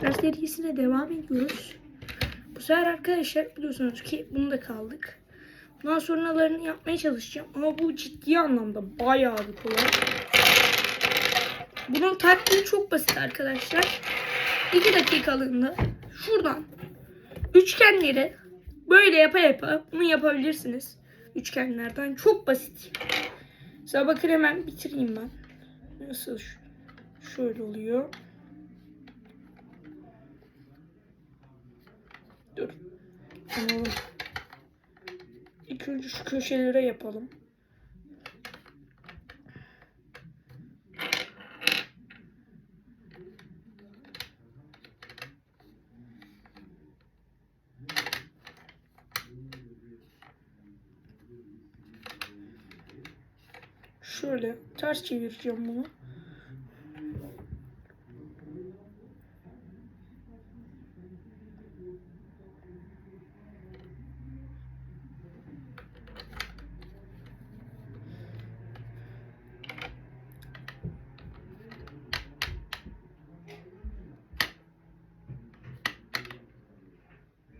Tekrar serisine devam ediyoruz. Bu sefer arkadaşlar biliyorsunuz ki bunu da kaldık. Bundan sonralarını yapmaya çalışacağım. Ama bu ciddi anlamda bayağı bir kolay. Bunun taktiği çok basit arkadaşlar. 2 dakikalığında şuradan üçgenleri böyle yapa yapa bunu yapabilirsiniz. Üçgenlerden çok basit. Size bakın hemen bitireyim ben. Nasıl şöyle oluyor. Dur. Tamam. İlk önce şu köşelere yapalım. Şöyle ters çevireceğim bunu.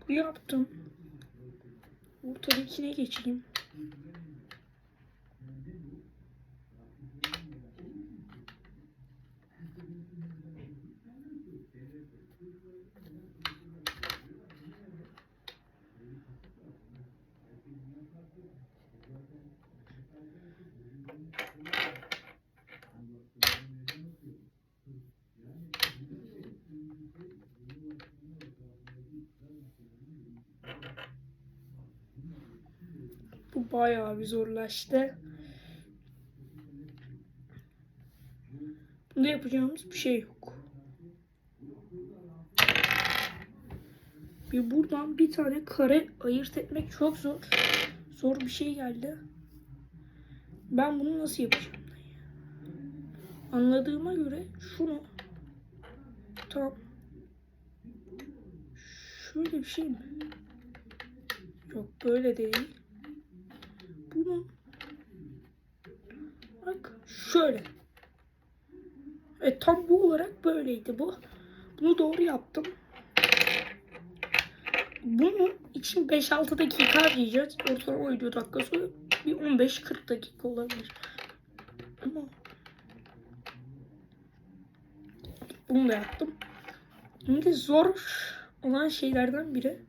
Bu yaptım. Ortadakine geçeyim. Bu bayağı bir zorlaştı. Bunda yapacağımız bir şey yok. Bir buradan bir tane kare ayırt etmek çok zor. Zor bir şey geldi. Ben bunu nasıl yapacağım? Anladığıma göre şunu tam şöyle bir şey mi? Yok böyle değil. Bunu bak şöyle. Evet tam bu olarak böyleydi bu. Bunu doğru yaptım. Bunu için 5-6 dakika harcayacağız. Ortalama video dakikası bir 15-40 dakika olabilir. Ama bunu da yaptım. Şimdi zor olan şeylerden biri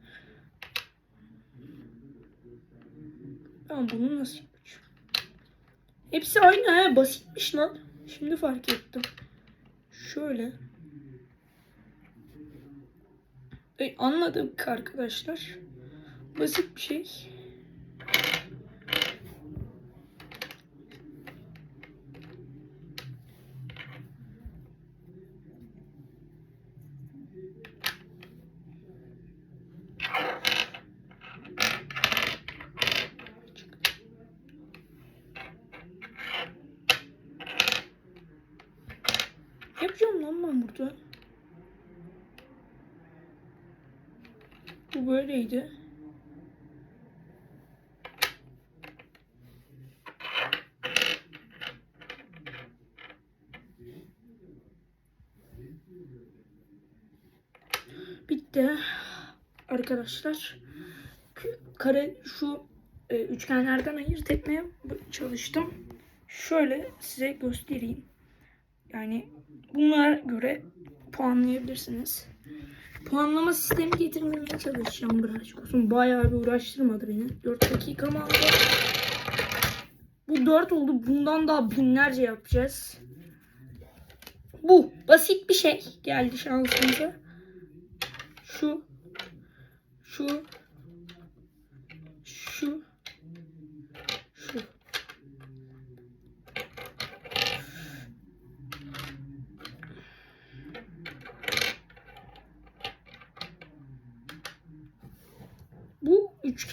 Ben bunu nasıl yapacağım? Hepsi aynı ha basitmiş lan. Şimdi fark ettim. Şöyle. E, anladım ki arkadaşlar. Basit bir şey. Yapacağım lan ben burada. Bu böyleydi. Bitti. Arkadaşlar. Kare şu e, üçgenlerden ayırt etmeye çalıştım. Şöyle size göstereyim. Yani bunlara göre puanlayabilirsiniz. Puanlama sistemi getirmeye çalışacağım birazcık olsun. Bayağı bir uğraştırmadı beni. 4 dakika mı aldı? Bu 4 oldu. Bundan daha binlerce yapacağız. Bu basit bir şey geldi şansımıza. Şu şu şu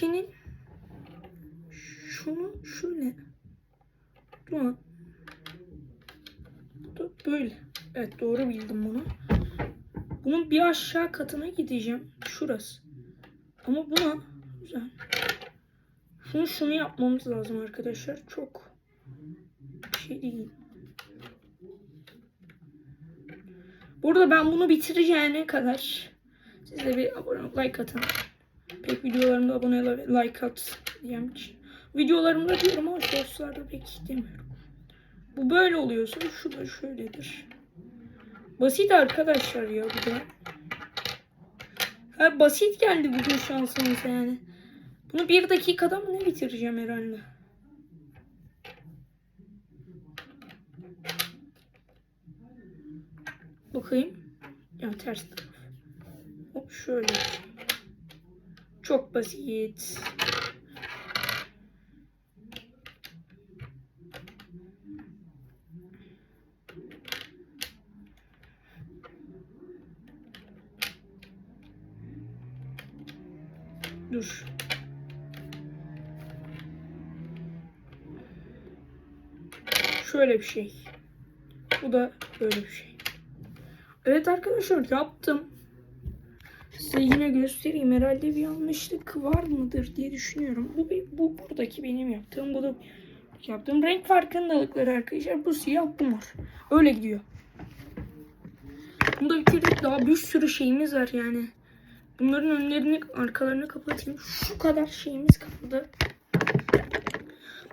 Üçgenin şunu şöyle Dur. Böyle. Evet doğru bildim bunu. Bunun bir aşağı katına gideceğim. Şurası. Ama buna güzel. Şunu şunu yapmamız lazım arkadaşlar. Çok bir şey değil. Burada ben bunu bitireceğine kadar siz de bir abone like atın. Pek videolarımda abone like at diyem ki. Videolarımda diyorum ama shortslarda pek demiyorum. Bu böyle oluyorsa şu da şöyledir. Basit arkadaşlar ya bu da. Ha, basit geldi bugün şansımıza yani. Bunu bir dakikada mı ne bitireceğim herhalde? Bakayım. Ya ters taraf. Hop şöyle. Çok basit. Dur. Şöyle bir şey. Bu da böyle bir şey. Evet arkadaşlar yaptım. Size yine göstereyim. Herhalde bir yanlışlık var mıdır diye düşünüyorum. Bu, bu buradaki benim yaptığım. Bu da yaptığım renk farkındalıkları arkadaşlar. Bu siyah bu mor. Öyle gidiyor. Bunda bitirdik. Daha bir sürü şeyimiz var yani. Bunların önlerini arkalarını kapatayım. Şu kadar şeyimiz kaldı.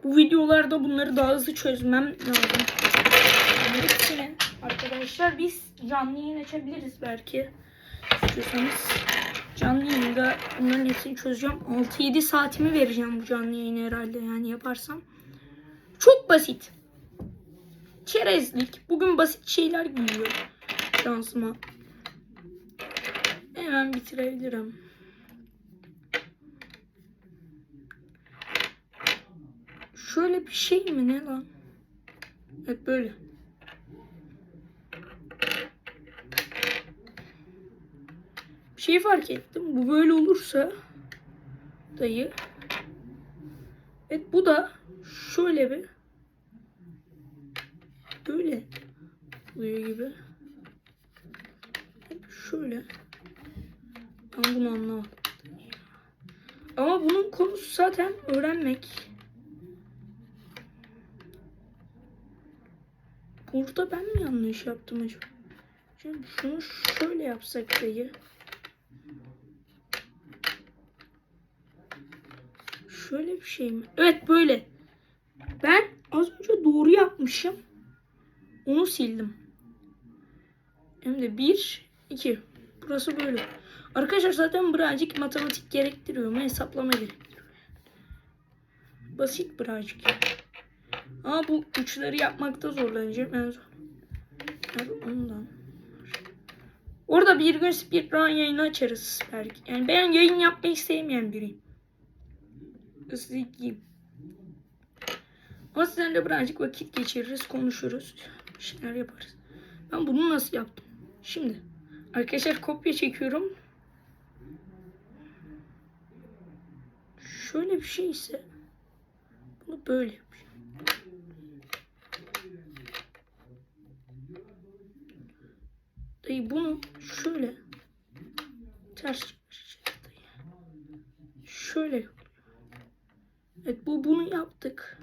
Bu videolarda bunları daha hızlı çözmem lazım. Arkadaşlar biz canlı yayın açabiliriz belki. İstiyorsanız canlı yayında bunların hepsini çözeceğim. 6-7 saatimi vereceğim bu canlı yayını herhalde yani yaparsam. Çok basit. Çerezlik. Bugün basit şeyler geliyor şansıma. Hemen bitirebilirim. Şöyle bir şey mi ne lan? Evet böyle. Şey fark ettim. Bu böyle olursa dayı. Evet bu da şöyle bir böyle oluyor gibi. Şöyle. Ben bunu anlamadım. Ama bunun konusu zaten öğrenmek. Burada ben mi yanlış yaptım acaba? Şimdi şunu şöyle yapsak dayı. Şöyle bir şey mi? Evet böyle. Ben az önce doğru yapmışım. Onu sildim. Hem de bir, iki. Burası böyle. Arkadaşlar zaten birazcık matematik gerektiriyor mu? Hesaplama gerektiriyor. Basit birazcık. Ama bu uçları yapmakta zorlanacağım en. Yani ondan. Orada bir gün speedrun yayını açarız belki. Yani ben yayın yapmayı sevmeyen biriyim. Hızlıyım. Ama sizlerle birazcık vakit geçiririz, konuşuruz. Bir şeyler yaparız. Ben bunu nasıl yaptım? Şimdi arkadaşlar kopya çekiyorum. Şöyle bir şey ise bunu böyle yapacağım. Dayı bunu şöyle ters dayı. Şöyle. Evet bu bunu yaptık.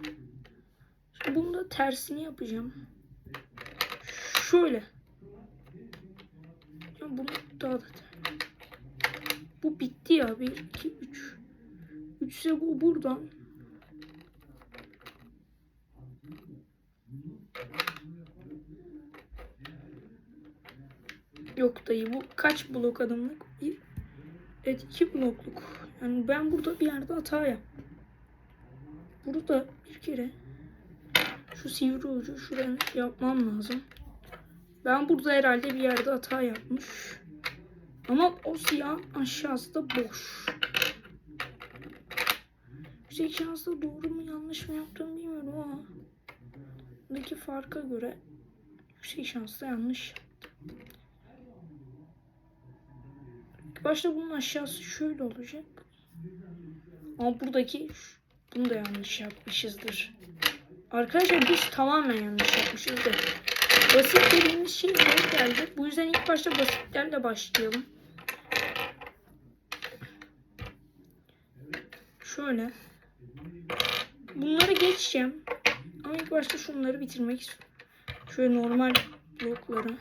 Şimdi bunu da tersini yapacağım. Şöyle. Ya bunu daha da ter- Bu bitti ya. 1, 2, 3. 3 ise bu buradan. Yok dayı bu kaç blok adımlık? Bir, evet iki blokluk. Yani ben burada bir yerde hata yaptım. Burada bir kere şu sivri ucu şuraya yapmam lazım. Ben burada herhalde bir yerde hata yapmış. Ama o siyah aşağısı da boş. Yüksek şanslı doğru mu yanlış mı yaptım bilmiyorum ama buradaki farka göre yüksek şansla yanlış yaptım. İlk başta bunun aşağısı şöyle olacak. Ama buradaki bunu da yanlış yapmışızdır. Arkadaşlar biz tamamen yanlış yapmışızdır. Basit dediğimiz şey zor geldi. Bu yüzden ilk başta basitlerle başlayalım. Şöyle. Bunları geçeceğim. Ama ilk başta şunları bitirmek istiyorum. Şöyle normal blokları.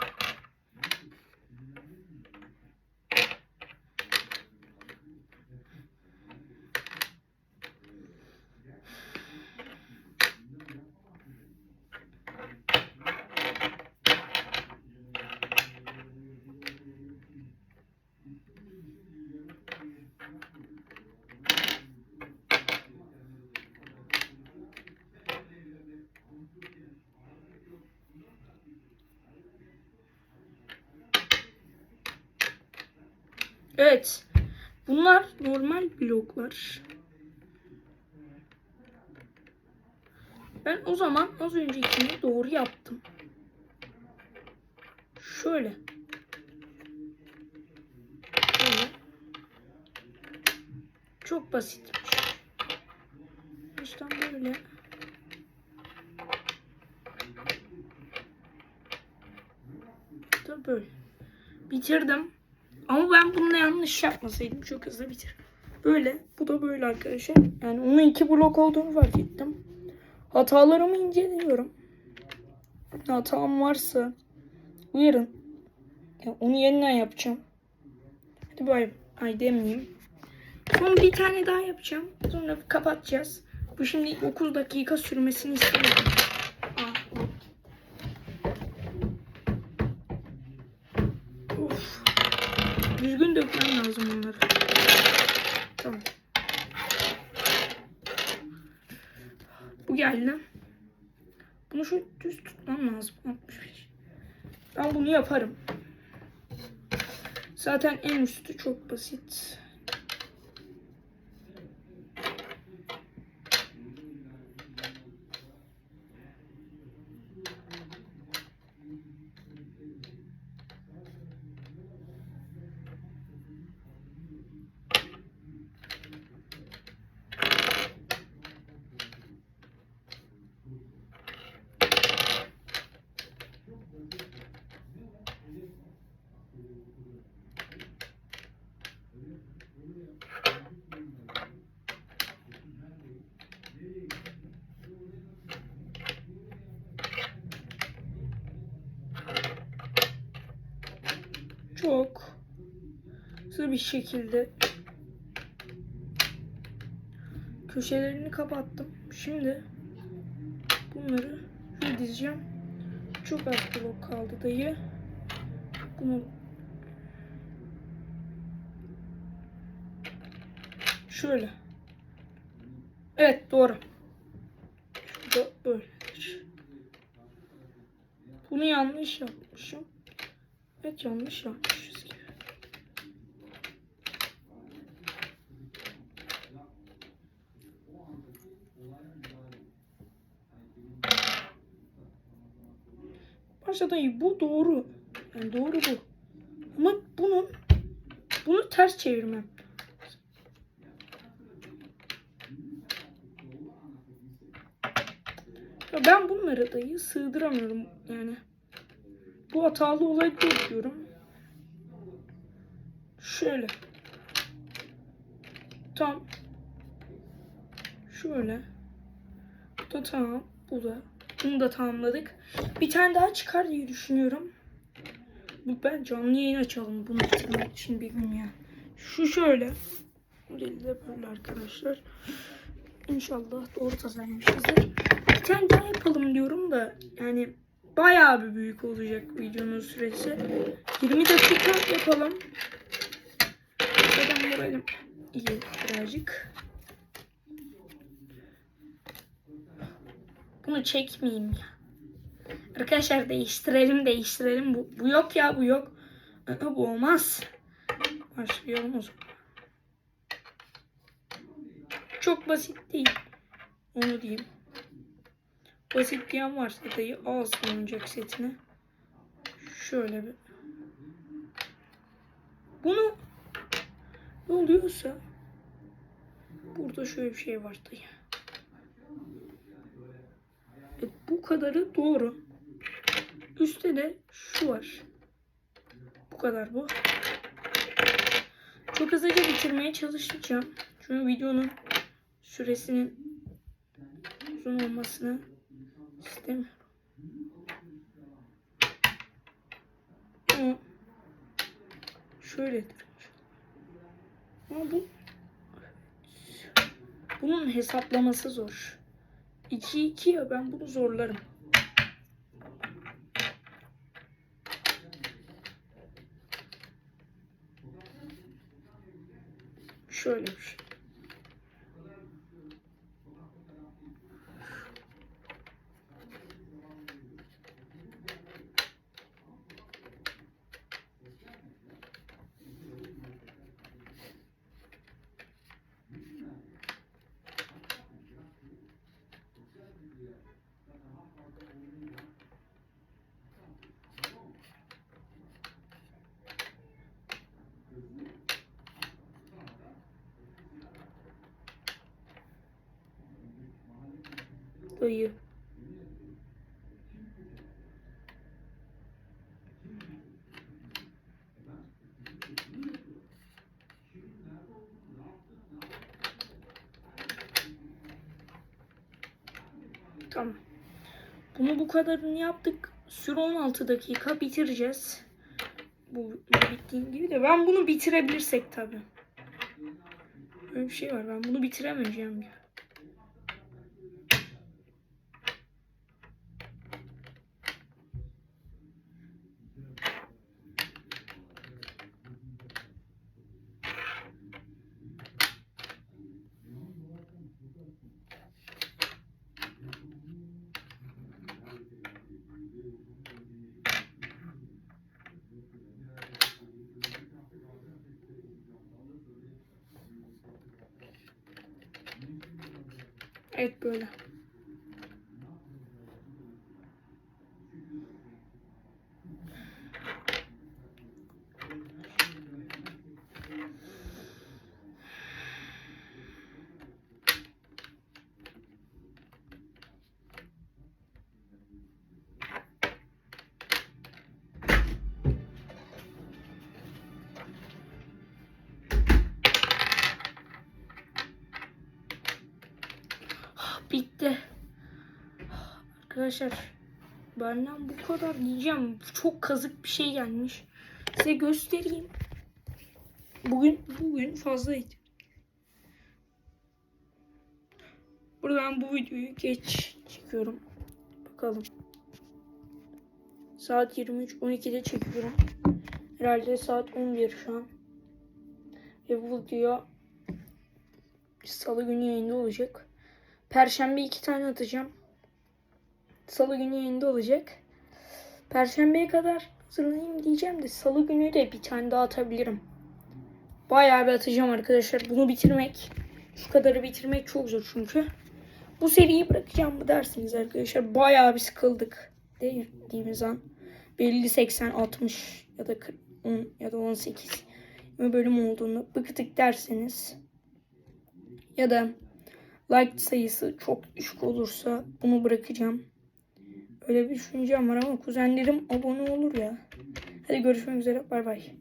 Evet. Bunlar normal bloklar. Ben o zaman az öncekini doğru yaptım. Şöyle. Şöyle. Çok basitmiş. İşte böyle. Da böyle. Bitirdim. Ama ben bunu yanlış yapmasaydım çok hızlı bitir. Böyle. Bu da böyle arkadaşlar. Yani onun iki blok olduğunu fark ettim. Hatalarımı inceliyorum. Hatam varsa uyarın. Ya onu yeniden yapacağım. Hadi bay ay demeyeyim. Son bir tane daha yapacağım. Sonra kapatacağız. Bu şimdi 9 dakika sürmesini istemiyorum. Aa, Of. Düzgün dökmem lazım bunları. Tamam. Bu geldi. Bunu şu düz tutmam lazım. 65. Ben bunu yaparım. Zaten en üstü çok basit. Çok hızlı bir şekilde köşelerini kapattım. Şimdi bunları şöyle dizeceğim. Çok az blok kaldı dayı. Bunu şöyle. Evet doğru. Şurada böyledir. Bunu yanlış yapmışım. Evet yanlış yapmışız gibi. Başta dayı bu doğru. Yani doğru bu. Ama bunun bunu ters çevirmem. Ya ben bunları dayı sığdıramıyorum yani. Bu hatalı olayı yapıyorum. Şöyle. Tam. Şöyle. Bu da tamam. Bu da. Bunu da tamamladık. Bir tane daha çıkar diye düşünüyorum. Bu ben canlı yayın açalım bunu bitirmek için bir gün ya. Şu şöyle. Modeli de böyle arkadaşlar. İnşallah doğru tasarlamışızdır. Bir tane daha yapalım diyorum da yani bayağı bir büyük olacak videonun süresi. 20 dakika yapalım. Zaten moralim iyi birazcık. Bunu çekmeyeyim ya. Arkadaşlar değiştirelim değiştirelim. Bu, bu yok ya bu yok. Bu olmaz. Başlayalım o zaman. Çok basit değil. Onu diyeyim. Basit diyen varsa dayı alsın oyuncak setini. Şöyle bir. Bunu ne oluyorsa burada şöyle bir şey var dayı. Evet, bu kadarı doğru. Üstte de şu var. Bu kadar bu. Çok hızlıca bitirmeye çalışacağım. Çünkü videonun süresinin uzun olmasını istemiyorum. Ama şöyledir. Ama bu bunun hesaplaması zor. 2 2 ya ben bunu zorlarım. Şöyle bir şey. Tamam. Bunu bu kadarını yaptık. Süre 16 dakika bitireceğiz. Bu, bu bittiğin gibi de ben bunu bitirebilirsek tabii. Öyle bir şey var. Ben bunu bitiremeyeceğim gibi. Evet böyle. Bitti. Arkadaşlar benden bu kadar diyeceğim. Çok kazık bir şey gelmiş. Size göstereyim. Bugün bugün fazlaydı. Buradan bu videoyu geç çekiyorum. Bakalım. Saat 23 12'de çekiyorum. Herhalde saat 11 şu an. Ve bu video Salı günü yayında olacak. Perşembe iki tane atacağım. Salı günü yayında olacak. Perşembeye kadar hazırlanayım diyeceğim de salı günü de bir tane daha atabilirim. Bayağı bir atacağım arkadaşlar. Bunu bitirmek, şu kadarı bitirmek çok zor çünkü. Bu seriyi bırakacağım mı dersiniz arkadaşlar. Bayağı bir sıkıldık. Dediğimiz an. Belli 80, 60 ya da 40, 10 ya da 18 bölüm olduğunu bıktık derseniz ya da like sayısı çok düşük olursa bunu bırakacağım. Öyle bir düşüncem var ama kuzenlerim abone olur ya. Hadi görüşmek üzere. Bay bay.